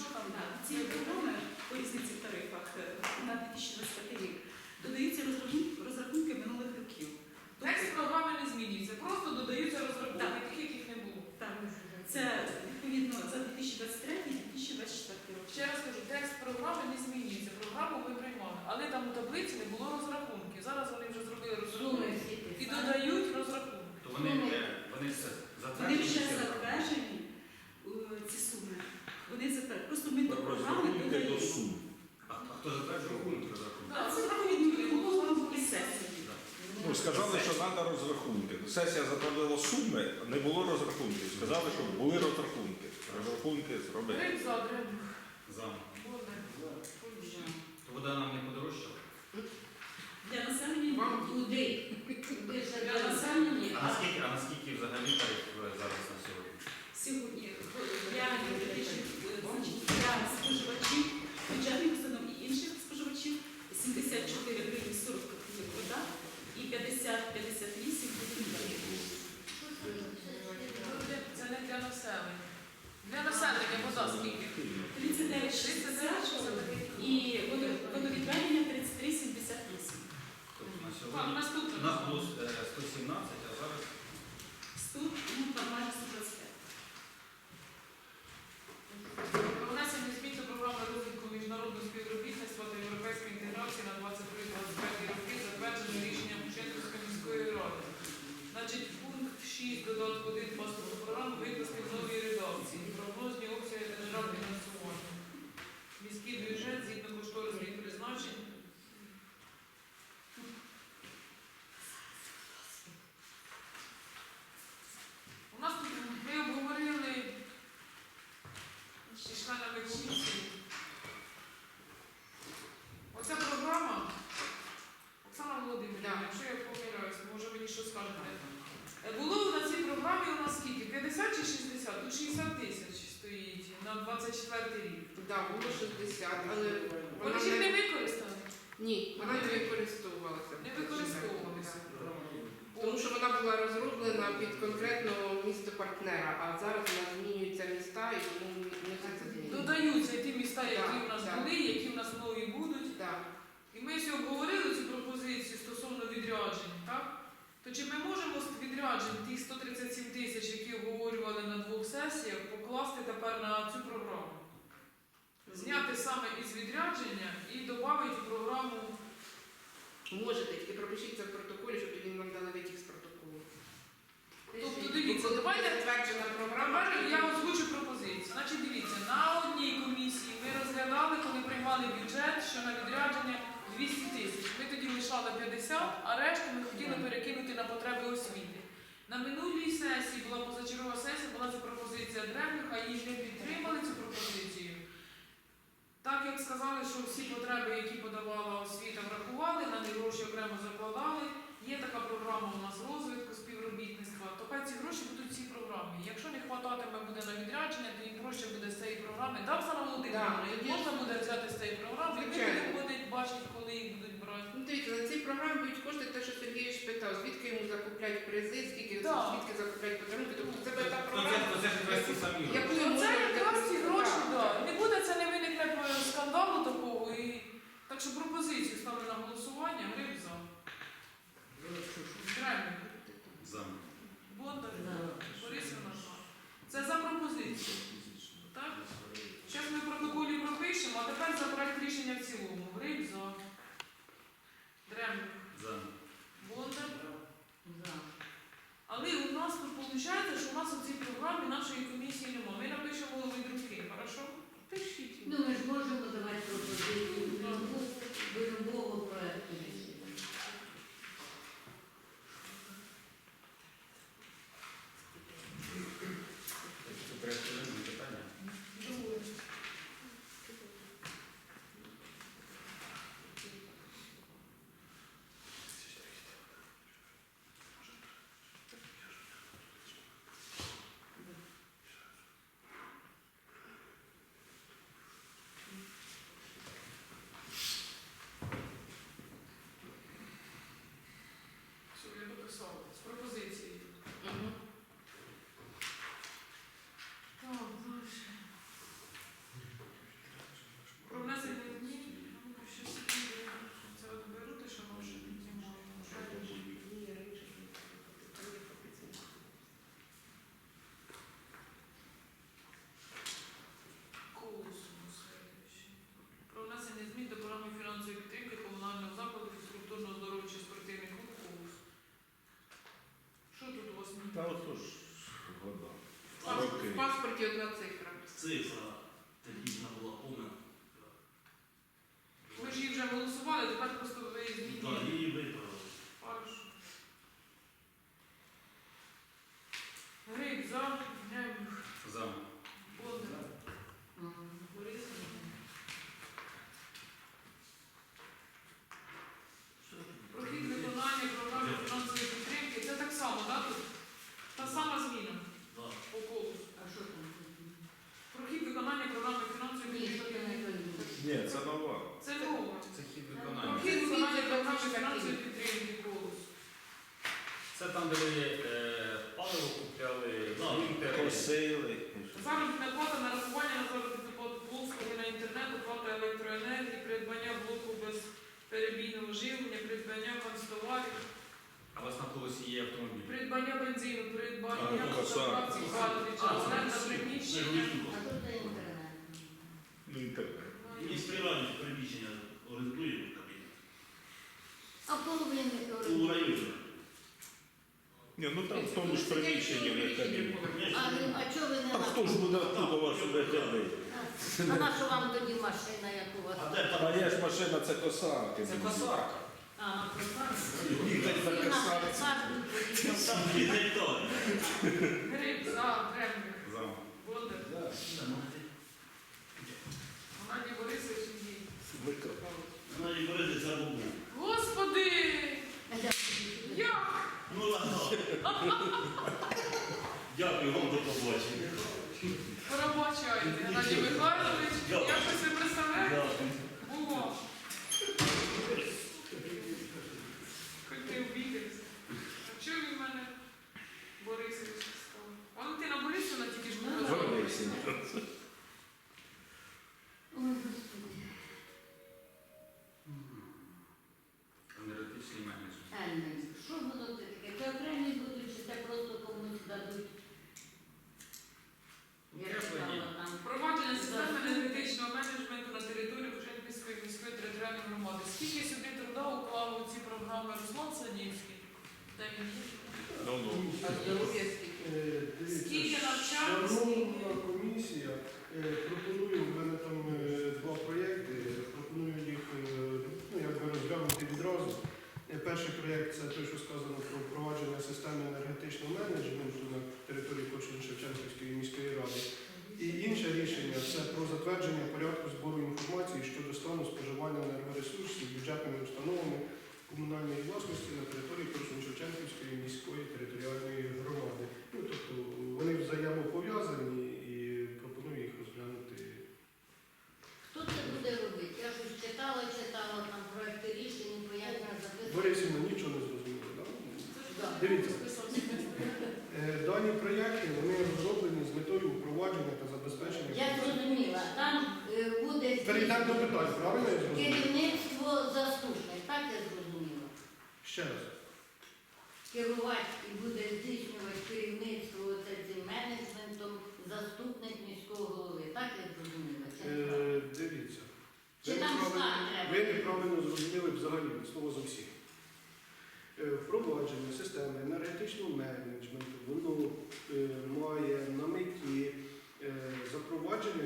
що там? Ці програми по різниці в тарифах е, на 2025 рік додаються розрахунки, розрахунки минулих років. Текст програми не змінюється, просто додаються розрахунки, таких, яких не було. Так, це відповідно за 2023 і 2024 роки. Ще раз кажу, текст програми не змінюється. Програму ми приймали, але там у таблиці не було розрахунків. Зараз вони вже зробили розрахунки і додають розрахунки. То вони, е, вони все Вони вже затверджені. затверджені, е, ці суми. Вони затверджують. Просто ми до програми Розрахунки до додаємо. А, хто затверджує рахунок розрахунок? А це відповідно і сесії. Ну, сказали, що треба розрахунки. Сесія затвердила суми, не було розрахунків. Сказали, що були розрахунки. Розрахунки зробили. Гриб за древних. За. То вода нам не подорожчала? Для населення Вам людей. Для населення ні. А наскільки, а наскільки взагалі тариф е, зараз на сьогодні? Сьогодні для юридичних, е, значить, для споживачів, бюджетних установ і інших споживачів 74 гривні 40 копійок вода і 50-58 гривень. Це не для населення. Для населення вода скільки? 39 60 60 і водо- водовідведення 33,78. Тобто на Так, сьогодні наступне. у нас було е, 117, а зараз 100, ну там майже 125. Про внесення змін до програми розвитку міжнародного співробітництва та європейської інтеграції на 23-25 роки, затверджене рішенням Ченківської міської ради. Значить, пункт 6 додатку 1 паспорту програми викласти в новій редакції. Прогнозні обсяги та державне фінансування. Міський бюджет згідно кошторисних призначень. У нас тут ми обговорили з членами комісії. Оця програма, Оксана Володимирівна, Так. якщо я помиляюсь, може мені що скажете. Е, Було на цій програмі у нас скільки? 50 чи 60? Тут 60 тисяч стоїть на 24 рік. Так, було 60, але Вони вона ж їх не не... використали, Ні, вона не використовувалася. не використовувалися. Тому що вона була розроблена під конкретного місто партнера, а зараз вона змінюється міста і тому не все це змінюється. Додаються ті міста, які в нас були, які в нас нові будуть. І ми сьогодні обговорили цю пропозицію стосовно відряджень, так? То чи ми можемо з відряджень тих 137 тисяч, які обговорювали на двох сесіях, покласти тепер на цю програму? Зняти саме із відрядження і додати в програму. Можете, тільки пропишіть це в протоколі, щоб тоді нам дали витік з протоколу. Тобто, дивіться, давайте- програма. Я озвучу пропозицію. Значить, дивіться, на одній комісії розглядали, коли приймали бюджет, що на відрядження 200 тисяч. Ми тоді лишали 50, а решту ми хотіли перекинути на потреби освіти. На минулій сесії була позачергова сесія, була ця пропозиція Древнюха, її не підтримали цю пропозицію. Так як сказали, що всі потреби, які подавала освіта, врахували, на них гроші окремо закладали. Є така програма у нас розвитку співробітництва, то хай ці гроші будуть в програмі. Якщо не хвататиме буде на відрядження, то їм проще буде з цієї програми. Да, Оксана Володимирівна, Да, їх є. можна буде взяти з цієї програми, і Звичайно. будемо бачити, коли їх будуть брати. Ну, дивіться, на цій програмі будуть кошти, те, що Сергійович питав, звідки йому закуплять призи, скільки Так. звідки закуплять подарунки. Тобто це буде та Ну, це, програма, це ж якраз ті самі. гроші. Оце можемо якраз ці гроші, Так, да. Не буде це не виникне е, скандалу такого. І... Так що пропозицію ставлю на голосування. Гриб за. Древнюк. За. Бондар. Борисівна. за. Це за пропозицію. Так? Зараз ми в протоколі пропишемо, а тепер за проект рішення в цілому. Гриб за. Древнюк. За. Бондар. Але у нас тут виходить, що у нас у цій програмі нашої комісії немає. Ми напишемо від руки, хорошо? Пишіть. Ну, ми ж можемо давати пропозицію до любого- до любого проекту рішення. Це порядку денний питання. Думаю. Та ото ж года. В Паспорті одна цифра. Цифра технічна була повна. Ми ж її вже голосували, тепер просто ви Так, змінюєте. її виправили. Хорошо. Гриб, за, Гремлюх, За. Бондар, Борис. Прохід виконання програми фінансової підтримки. Це так само, так? Тут? Та сама зміна Так. по колу. А що там? Прохід виконання програми фінансової Ні, що я не підтримки. розумію. Ні, це нова. Це нове. Це хід виконання. Прохід виконання програми фінансової підтримки колос. Це там, де ви е, паливо купляли, Так. фільтри. Косили. Заробітна плата нарахування на заробітну плату послуги на інтернет, оплата електроенергії, придбання блоку безперебійного живлення, придбання канцтоварів, А у вас на полосі є автомобіль. придбання бензину, придбання А, ну, косарка. заправці паливі, А, це оренда приміщення. Це інтернет. Ну, інтернет. І співальні приміщення орендуємо кабінет. А половини У районі. Ні, ну там в тому ж приміщенні не кабінет. А, ну, а чого ви не А хто ж буде оттуда вас виглядати? А на що вам тоді машина, як у вас? А де А є ж машина, це косарки. Це косарка. А. Гриб, за, Геннадій Борисович Індій. Вона і береться за. Господи! Як? Ну ладно. Дякую вам до побачення. Пробачайте, Геннадій Михайлович, Дякую. як ви себе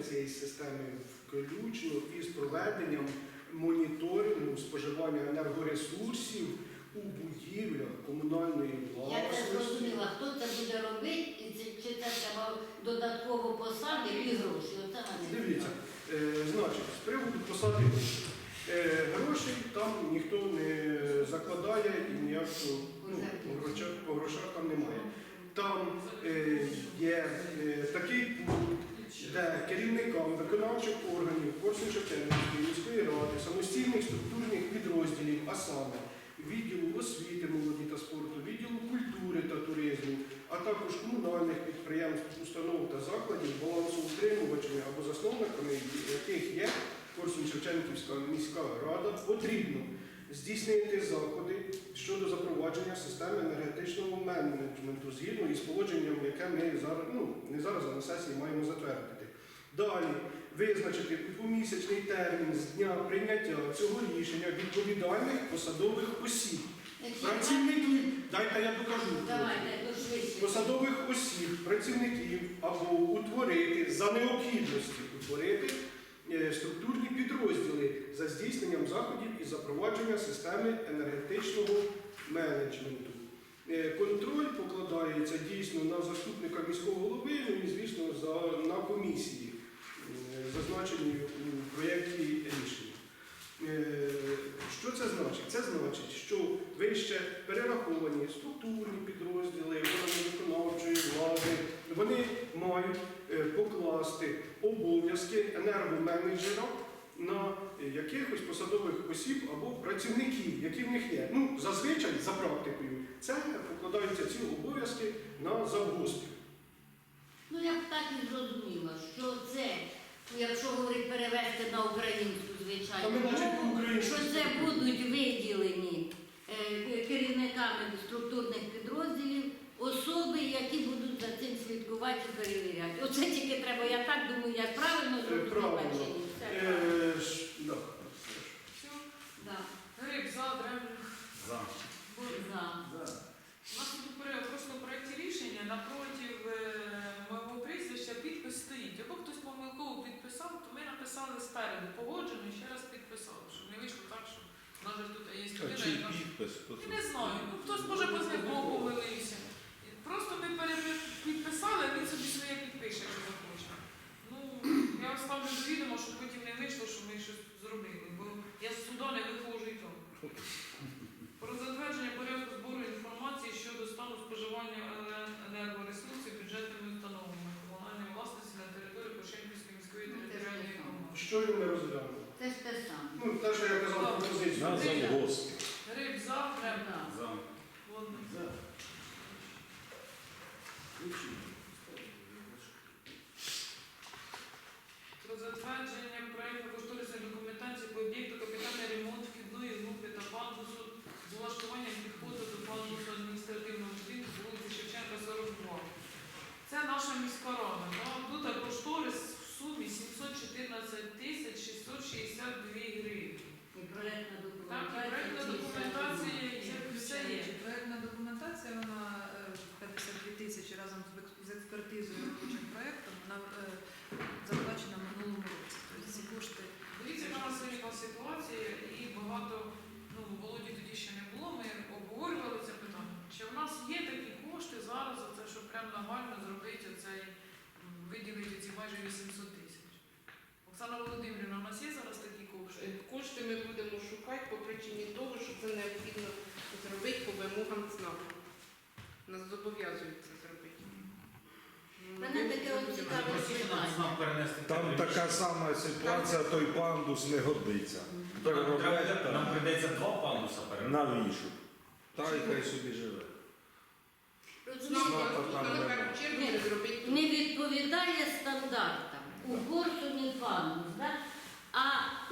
цієї системи включно із проведенням моніторингу споживання енергоресурсів у будівлях комунальної Я це власності. зрозуміла, хто це буде робити, і це, чи це треба додатково посади і гроші. Оце. Дивіться, е, значить, з приводу посади е, грошей там ніхто не закладає і ніякого ну, по грошах, по грошах там немає. Там е, є е, такий пункт, де керівникам виконавчих органів Корсун Шевченківської міської ради, самостійних структурних підрозділів, а саме відділу освіти, молоді та спорту, відділу культури та туризму, а також комунальних підприємств, установ та закладів балансоутримувачами або засновниками, яких є Корсун Шевченківська міська рада, потрібно здійснити заходи щодо запровадження системи енергетичного менеджменту згідно із положенням, яке ми зараз, ну не зараз, а на сесії маємо затвердити. Далі визначити у двомісячний термін з дня прийняття цього рішення відповідальних посадових осіб. Працівників, дайте я докажу. Давайте, посадових осіб, працівників або утворити за необхідності утворити е, структурні підрозділи за здійсненням заходів і запровадження системи енергетичного менеджменту. Е, Контроль покладається дійсно на заступника міського голови, ну і звісно на комісії, зазначені у проєкті рішення. Е, Що це значить? Це значить, що вище перераховані структурні підрозділи органи виконавчої влади, вони мають е, покласти обов'язки енергоменеджера на якихось посадових осіб або працівників, які в них є. Ну, зазвичай, за практикою, це покладаються ці обов'язки на завгоспів. Ну я б так і зрозуміла, що це, якщо говорить перевести на українську, звичайно, мову, що це будуть виділені е, керівниками структурних підрозділів особи, які будуть за цим слідкувати і перевіряти. Оце тільки треба, я так думаю, я правильно зрозуміла чи ні? Все. Е, да. Гриб за, древлю. За. За. У нас тут при прошлому проєкті рішення напротив е, мого прізвища підпис стоїть. Або хтось помилково підписав, то ми написали спереду погоджено і ще раз підписали, щоб не вийшло так, що навіть тут є А людина, чий яка підпис? Хто Я це? не знаю. Ну хтось може позивного помилився. Просто ми перепи- підписали, а він собі своє підпише, якщо захоче. Ну, я вас ставлю до відома, щоб потім не вийшло, що ми щось зробили, бо я з суда не виходжу і то. Про затвердження порядку збору інформації щодо стану споживання еле- енергоресурсів бюджетними установами комунальної власності на території Пошенківської міської Ну, це ж територіальної те саме. громади. Що ми розглянули? Це ж те саме. Ну, те, що я казав пропозицію. На завгоспі. Гриб за, треба. Да. За. Водний. Про затвердження проєкту кошторисної документації по об'єкту капітальний ремонт вхідної групи та пандусу з влаштуванням підходу до пандусу адміністративного будинку вулиці Шевченка, 42. Це наша міська рада. Ну, Тут кошторис в сумі 714 тисяч 662 гривні. І проєктна Так, проєктна документація все є. Проектна документація, вона е, 52 тисячі разом з експертизою робочим проєктом, вона е, заплачена в минулому році. Тобто ці кошти Дивіться, яка у нас виникла ситуація, і багато, ну, Володі тоді ще не було, ми обговорювали це питання. Чи в нас є такі кошти зараз, оце, щоб прям нагально зробити оцей, м, виділити ці майже 800 тисяч? Оксана Володимирівна, у нас є зараз такі кошти? Е, Кошти ми будемо шукати по причині того, що це необхідно зробити по вимогам ЦНАПу. Нас зобов'язують це зробити. Мене таке от цікаве питання. Там така сама ситуація, той пандус не годиться. Нам Нам прийдеться два пандуса перенести. навіщо? Та й хай собі живе. ЦНАП Розумієте? тут там на нема. першу чергу Ні. Не відповідає стандартам. У Корсуні пандус, да? а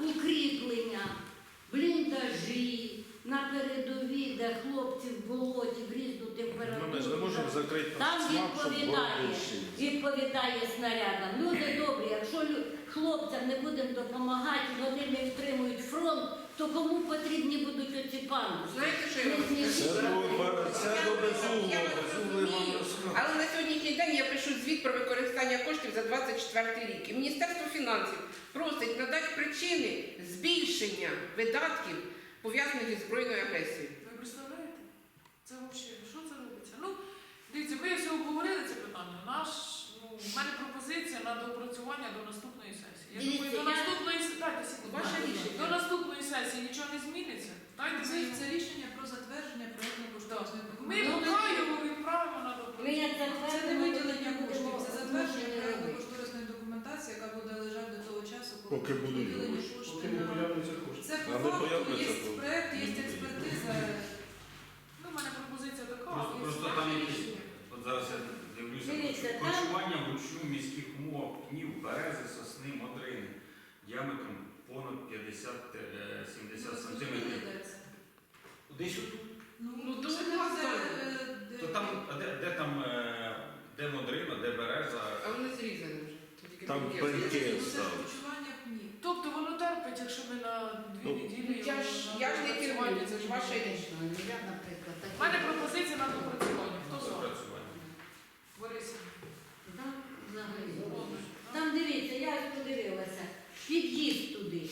укріплення, бліндажі на передовій, де хлопці в болоті в різну температуру. Ну, ми ж не можемо закрити Там відповідає. Відповідає снарядам. Люди добрі, якщо хлопцям не будемо допомагати, вони не втримують фронт, то кому потрібні будуть оці пандуси? Знаєте, що я вам Це скажу? це безумного, я вас безумний вам розумію. розказ. Але на сьогоднішній день я пишу звіт про використання коштів за 24 рік. І Міністерство фінансів просить надати причини збільшення видатків, пов'язаних зі збройною агресією. Ви представляєте? Це взагалі, що це робиться? Ну, дивіться, ми все обговорили це питання. Наш, ну, в мене пропозиція на доопрацювання до наступної сесії. Я Дивіться, думаю, до я- наступної сесії. Ваше рішення. До наступної сесії нічого не зміниться. Дайте це, це рішення про затвердження проєктно-кошторисної Ми документації. Ми Це не затвердимо, виділення ми коштів, будемо це затвердження змушені робити. проєктно-кошторисної документації, яка буде лежати до того часу, коли Поки будуть виділені гроші. Поки не появляться кошти. це по Але факту появляться є кошти. проєкт, є експертиза. Ну, в мене пропозиція така. Просто, просто там якісь, от зараз я дивлюся, Дивіться, там- харчування вручну міських умовах пнів, берези, сосни, модрини, діаметром понад 50-70 сантиметрів. Десь отут. Дві неділі. Я ж, я ж не керую, це ж ваша річ. Я, наприклад, У мене пропозиція на допрацювання. Хто за? Борис. Да. Там дивіться, я подивилася. Під'їзд туди.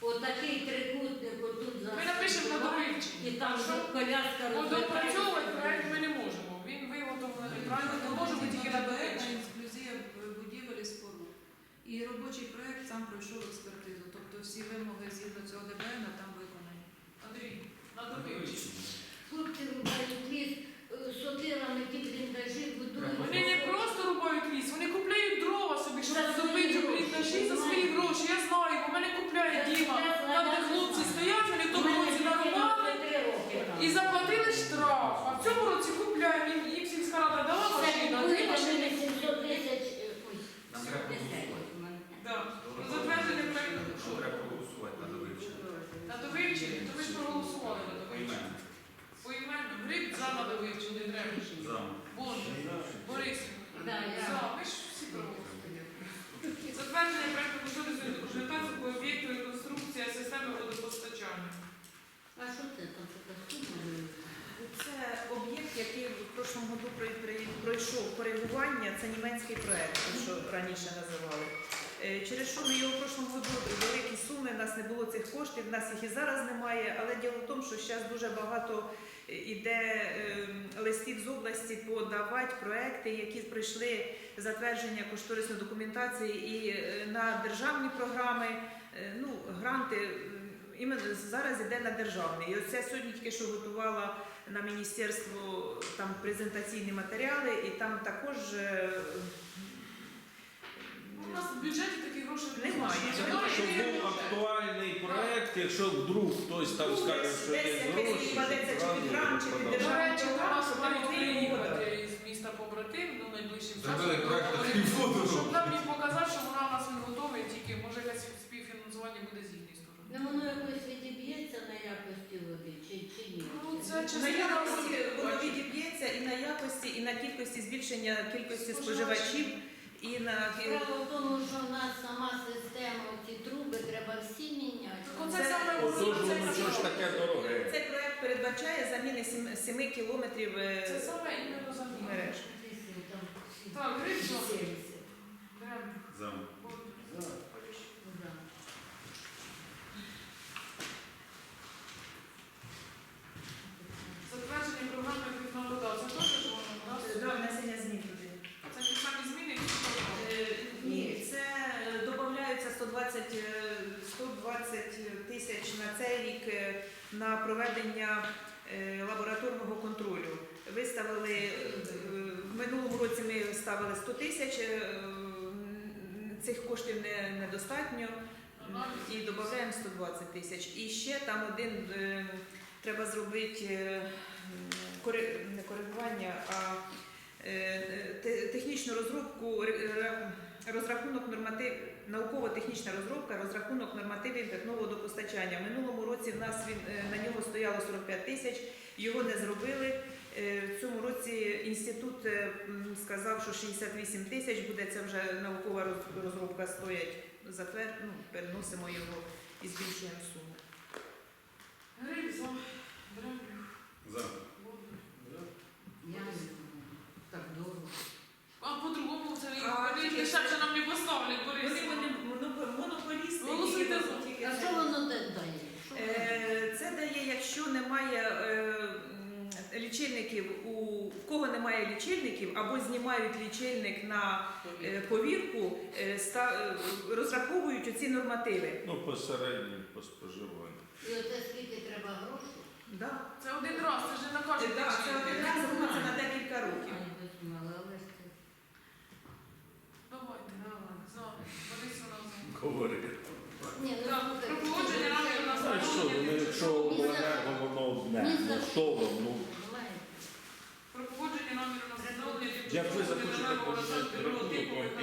Отакий трикутник отут за Ми напишемо на довивчення. і там Що? коляска ну, Бо розвертається. допрацьовувати проект ми не можемо. Він виготовлений правильно, то можемо тільки на довивчення. ексклюзія е, будівель і споруд. І робочий проект сам пройшов експертизу всі вимоги згідно цього ДБН, там коригування. Це німецький проект, що раніше називали. Е, Через що ми його в прошлому году великі суми, в нас не було цих коштів, в нас їх і зараз немає. Але діло в тому, що зараз дуже багато е, іде е, листів з області подавати проекти, які пройшли затвердження кошторисної документації і е, на державні програми, ну, гранти. Іменно зараз іде на державний. І оце сьогодні тільки що готувала на міністерство там презентаційні матеріали, і там також Ну, У нас в бюджеті таких грошей Немає. Щоб був актуальний проект, якщо вдруг хтось там скаже, що десь є гроші, чи зразу під грант, чи під. До речі, нас приїхати із міста побратим, ну найближчим часом. Щоб нам їм показати, що вона у нас не готовий, тільки може якесь співфінансування буде з їхньої сторони. Ну воно якось відіб'ється на якості води, чи, чи ні? Ну, це На частина якості воно відіб'ється і на якості, і на кількості збільшення кількості Споживачів. і на Справа в тому, що в нас сама система, ці труби треба всі міняти. Оце Це- саме Отож, воно, це воно що ж таке дороге. цей проект передбачає заміни 7 кілометрів е, Це саме іменно заміна. мереж. Вісім там. Так, гриб 70. Беремо. За. Бондар. Да. «Квітна вода». Це теж воно, да? Да, внесення змін туди. Це ті самі зміни, які Е, Ні, це е, додаються 120, е, 120 тисяч на цей рік е, на проведення е, лабораторного контролю. Виставили е, в минулому році ми ставили 100 тисяч. е, м, Цих коштів не, недостатньо і додаємо 120 тисяч. І ще там один е, треба зробити е, не коригування, а е, технічну розробку, розрахунок норматив, науково-технічна розробка, розрахунок нормативів питного водопостачання. В минулому році в нас він е, на нього стояло 45 тисяч, його не зробили. Е, В цьому році інститут сказав, що 68 тисяч буде це вже наукова розробка стоять. Затвер... Ну, переносимо його і збільшуємо суму. Гриб за. Беремо. За. Бондар. Я не знаю. Так довго. А по-другому це А, вони тільки- дешевше нам не поставлять, Вони Борис. моно- моно- монополісти. Голосуйте тільки- за. тільки А це. що воно да- дає? Що воно дає? Е, Це дає, якщо немає е, м, лічильників, у в кого немає лічильників або знімають лічильник на е, повірку, е, ста- е, розраховують оці нормативи. Ну, посередньо по споживанню. І оце скільки треба грошей? Да. Це один раз, це не на Е, кожен да, Це один раз робиться на декілька років. Давайте, за. Борис вона. Говори. Ні, ну, Так, про погодження це- у нас А що, ну, якщо обленерго воно одне, ну що воно, ну, Про погодження наміру на встановлення як ви захочете пожити рахунок,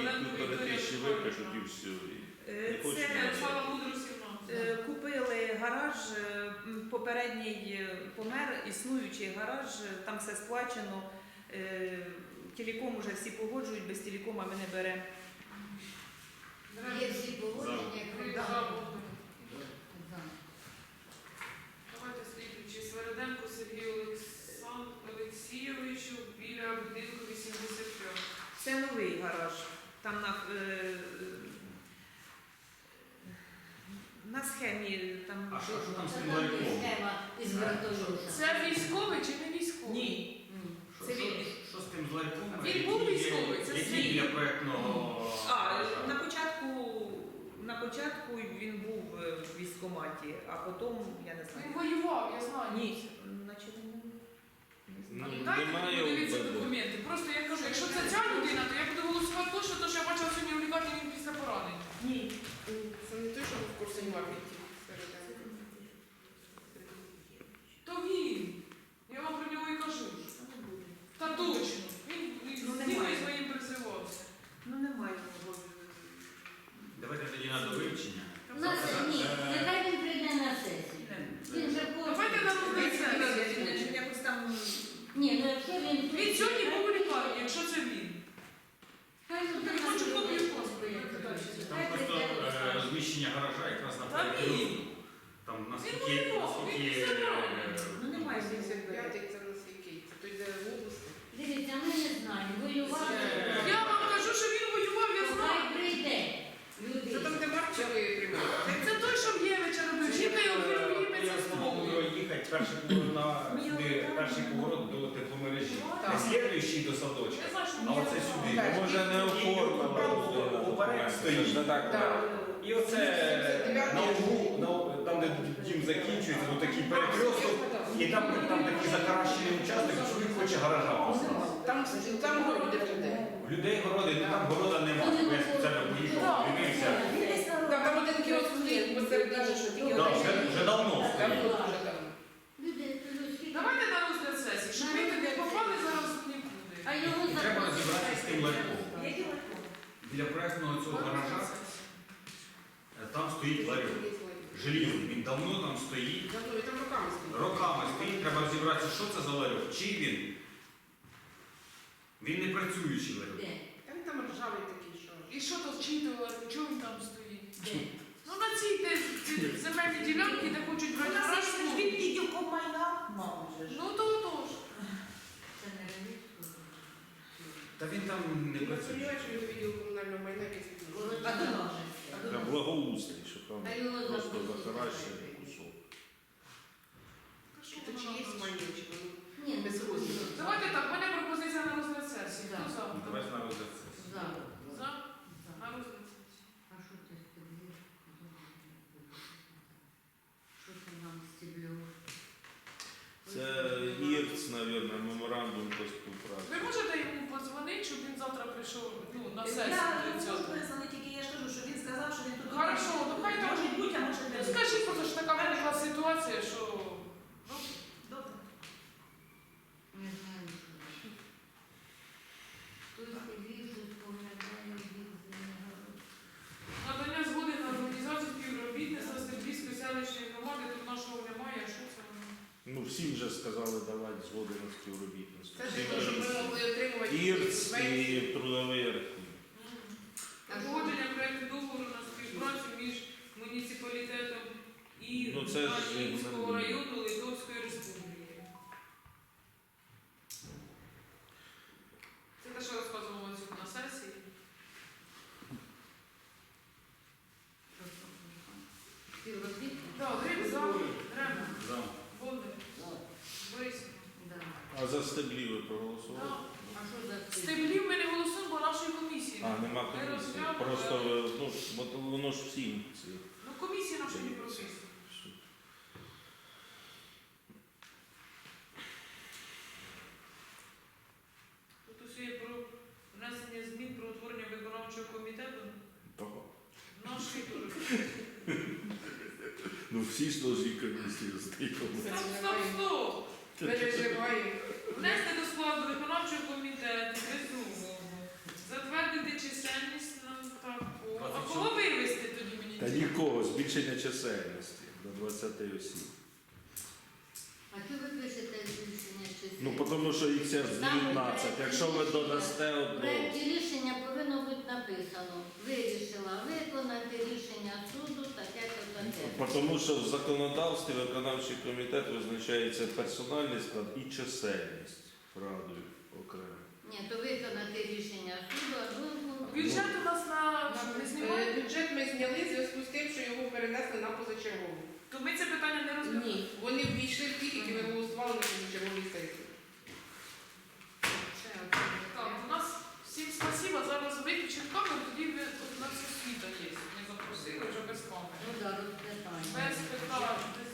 вам півтори тисячі випишуть і все. і Е, Не Це. Слава Мудру 17. е, купили гараж, е, попередній е, помер, існуючий гараж, е, там все сплачено. Е, Телеком уже всі погоджують, без телекома ми не беремо. Є всі погодження. Да. Давайте слідуючи. Свереденко Сергію Олександ... Олексійовичу біля будинку 85. Це новий гараж. Там на, е, на схемі там. А що ж там схема із вертольота. Це військовий чи не військовий? Ні. Що- Це що- він. Що з тим з ларьком? Він був є- військовий, це Який свій. для проєктного... А, на початку, на початку він був е, в військкоматі, а потім я не Він знаю. воював, я знаю. Ні, Ну, Дайте немає мені подивитися ОБД. документи. Просто я кажу, якщо це ця людина, то я буду голосувати точно, тому що я бачила сьогодні в лікарні він після поранення. Ні. Той, що був в курсі маркеті. То він. Я вам про нього і кажу. Та точно. Він він Ну, з немає. ними своїм призивався. Ну немає його. Давайте тоді на довивчення. На се- ні, нехай він прийде на сесію. Він же Давайте на розгляд сесії. Якось там Ні, ну якщо він... Він сьогодні був у лікарні, якщо це він. Хай він Я хочу копію паспорта. Там просто е, розміщення гаража якраз на Та ні. перекрестку. Там наскільки, Він воював, наскільки він все правильно. е, ну немає звідси. 75-й це на скільки? Це той, де в області. Дивіться, ми не знаємо, воювати. Це- Я вам кажу, що він воював, я Хай знаю. прийде. Люди. Це там, де Марчеви приймали. Це той, що в Євича робив. Жінка його Я вірить спробую слово. їхати перший поворот на сюди, перший поворот до тепломережі. Так. Не слідуючий до садочка. Я знаю, що А оце сюди. Так. Може не оформила стоїть. Так. Так. І оце на углу, на- там, де дім закінчується, ну такий перекресток, і там, там такий закаращений участок, що він хоче гаража поставити. Там, там городи в людей. В людей городи, ну там города немає. Я спеціально поїхав, дивився. Там, там один кіоск стоїть посеред даже, що тільки Так, вже, вже давно стоїть. Давайте на розгляд сесії, щоб ми не попали зараз нікуди. А його Треба розібратися з тим ларьком. Біля проектного цього гаража е, там стоїть ларьок. Желізний. Він давно там стоїть. Давно, і там руками стоїть. Роками стоїть, треба розібратися, що це за ларьок. Чи він? Він не працюючий ларьок. Де? Там, там ржавий такий, що. І що то вчитували, чого він там стоїть? Де? Ну на цій де, земельні ділянки, де хочуть брати гараж. ж від майна. Вже. Ну то тож. Та він там не Я працює. Що майна нас. Для благоустрій, щоб там його просто захаращений кусок. Та що чи воно є там? Ні, Без розміру. Давайте так, в мене пропозиція на розгляд сесії. Хто за? Давайте на розгляд сесії. За. За? На розгляд сесії. А що ти стеблюєш? Що це нам стеблюєш? Це ІРЦ, мабуть, меморандум по співпраці. Ви можете йому щоб він завтра прийшов ну, на Я сесію можу цього? визнати, тільки я ж кажу, що він сказав, що він тут. Хорошо, ну хай там- може бути, а може не бути. Скажіть, просто ж така виникла ситуація, що ну, Добре. Не знаю, що. Хтось ходив, щось поглядає, біг за нього. надання згоди на організацію співробітництва Стеблівської селищної громади, тут нашого немає, а що це? Ну, всі вже сказали давати згоду на співробітництво. Це Всі для того, щоб ми вже- могли отримувати ІРЦ субвенції. і трудовий архів. А що? Погодження проєкту договору на співпрацю між муніципалітетом і Ну, це ж Українського не- району Литовської Республіки. Це те, що розказувала Мацюк на сесії. Співробітник? Так, Гриб за, Дрема, За. Бондар, Борис. Да. А за стеблі ви проголосували? Так. А що за стеблі? Стеблів ми не голосуємо, бо нашої комісії. А, нема Ми комісії. розглянули. Просто ви, ну, от воно ж всім це. Ну, комісія наша не прописана. Тут усе є про внесення змін про утворення виконавчого комітету. Того. Нашої теж. Ну всі ж должні комісії стоїть. Стоп, стоп, стоп! Переживає. Внести до складу виконавчого комітету безумовно. Затвердити чисельність нам так. о. А кого вивести тоді мені? Та нікого, збільшення чисельності до 20 осіб. А чого ви пишете рішення чисельності? Ну, тому що їх зараз 19. Якщо ви додасте В одного. проєкті рішення повинно бути написано. Вирішила виконати рішення суду таке-то таке. Тому що в законодавстві виконавчий комітет визначається персональний склад і чисельність радою окремо. Ні, то виконати рішення суду, а думку... Бюджет у нас на не Е. Бюджет ми зняли в зв'язку з тим, що його перенесли на позачергову. То ми це питання не розглядаємо. Ні, вони ввійшли в ті, які ми голосували на позачерговій сесії. Все. Так, у нас всім спасибо. Зараз камеру, тоді ви от у нас освіта є. Ми запросили вже без камери. Ну да. Без питань, без